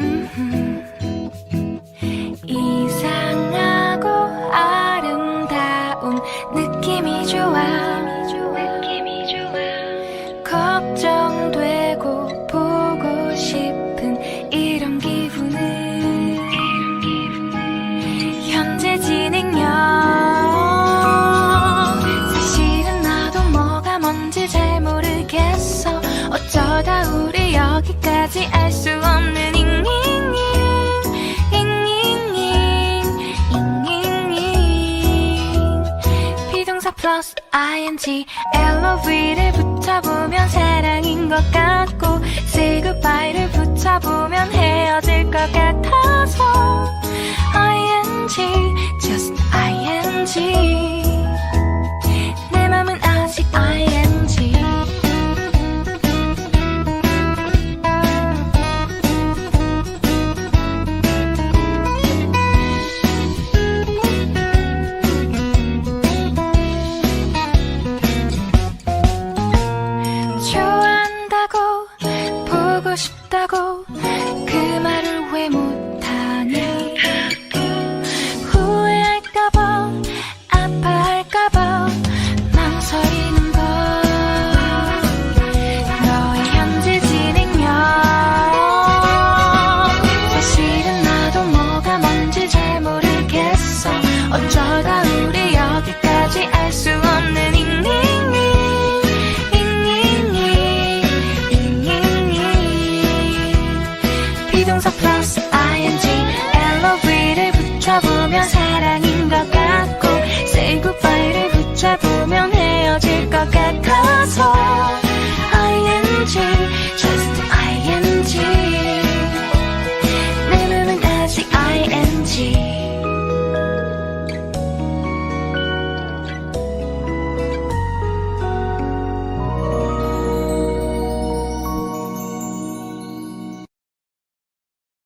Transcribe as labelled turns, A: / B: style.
A: 음흠. 이상하고 아름다운 느낌이 좋아 플러스 ing LOV를 붙여보면 사랑인 것 같고 say goodbye를 붙여보면 헤어질 것 같아서 ing just ing 싶다고 그 말을 왜 못 보면 사랑인 것 같고 say goodbye를 붙여보면 헤어질 것 같아서